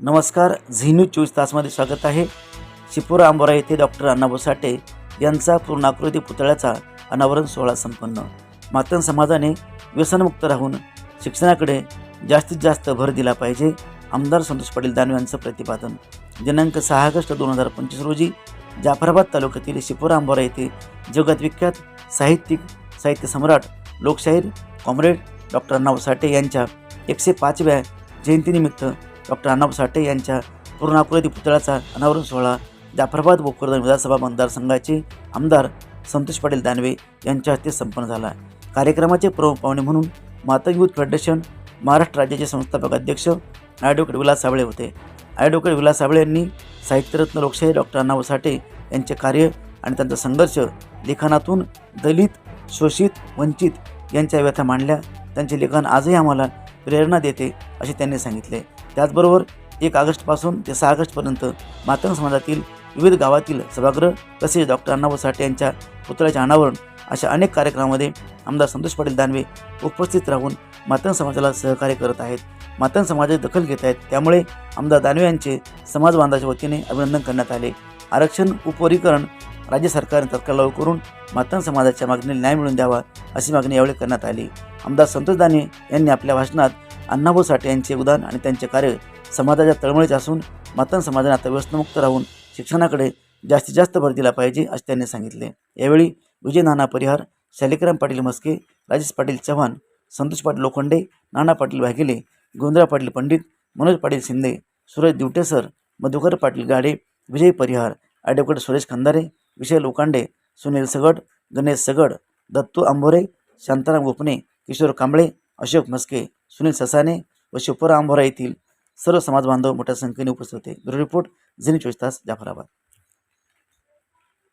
नमस्कार Zee news चोवीस तासमध्ये स्वागत आहे. शिपुरा आंबोरा येथे डॉक्टर अण्णाभाऊ साठे यांचा पूर्णाकृती पुतळ्याचा अनावरण सोहळा संपन्न. मातंग समाजाने व्यसनमुक्त राहून शिक्षणाकडे जास्तीत जास्त भर दिला पाहिजे आमदार संतोष पाटील दानवे यांचं प्रतिपादन. दिनांक सहा ऑगस्ट दोन हजार पंचवीस रोजी जाफराबाद तालुक्यातील शिपुरा आंबोरा येथे जगात विख्यात साहित्यिक साहित्य सम्राट लोकशाहीर कॉम्रेड डॉक्टर अण्णाभाऊ साठे यांच्या एकशे पाचव्या जयंतीनिमित्त डॉक्टर अण्णाभाऊ साठे यांच्या पूर्णाकृती पुतळ्याचा अनावरण सोहळा जाफराबाद भोकरदन विधानसभा मतदारसंघाचे आमदार संतोष पाटील दानवे यांच्या हस्ते संपन्न झाला. कार्यक्रमाचे प्रमुख पाहुणे म्हणून मातंग युथ फेडरेशन महाराष्ट्र राज्याचे संस्थापक अध्यक्ष ॲडव्होकेट विलास साबळे होते. ॲडव्होकेट विलास साबळे यांनी साहित्यरत्न लोकशाही डॉक्टर अण्णाभाऊ साठे यांचे कार्य आणि त्यांचा संघर्ष लिखाणातून दलित शोषित वंचित यांच्या व्यथा मांडल्या. त्यांचे लेखन आजही आम्हाला प्रेरणा देते असे त्यांनी सांगितले. त्याचबरोबर एक ऑगस्टपासून ते सहा ऑगस्टपर्यंत मातंग समाजातील विविध गावातील सभागृह तसेच डॉक्टर अण्णाभाऊ साठे यांच्या पुतळ्याचे अनावरण अशा अनेक कार्यक्रमामध्ये आमदार संतोष पाटील दानवे उपस्थित राहून मातंग समाजाला सहकार्य करत आहेत. मातंग समाजाची दखल घेत आहेत. त्यामुळे आमदार दानवे यांचे समाज बांधाच्या वतीने अभिनंदन करण्यात आले. आरक्षण उपवरीकरण राज्य सरकारने तत्काळ लागू करून मातंग समाजाच्या मागणीला न्याय मिळवून द्यावा अशी मागणी यावेळी करण्यात आली. आमदार संतोष दाने यांनी आपल्या भाषणात अण्णाभाऊ साठे यांचे उदान आणि त्यांचे कार्य समाजाच्या तळमळीचे असून मातंग समाजाने आता व्यसनमुक्त राहून शिक्षणाकडे जास्तीत जास्त भर दिला पाहिजे असे त्यांनी सांगितले. यावेळी विजय नाना परिहार शालिकराम पाटील मस्के राजेश पाटील चव्हाण संतोष पाटील लोखंडे नाना पाटील वाघेले गोंधळा पाटील पंडित मनोज पाटील शिंदे सूरज दिवटेसर मधुकर पाटील गाडे विजय परिहार ॲडव्होकेट सुरेश खंदारे विजय लोकांडे सुनील सगड गणेश सगड दत्तू आंबोरे शांताराम गोपने किशोर कांबळे अशोक मस्के सुनील ससाने व शिवपुरा आंबोरा येथील सर्व समाज बांधव मोठ्या संख्येने उपस्थित होते. ब्युरो रिपोर्ट झिनी चोवीस तास जाफराबाद.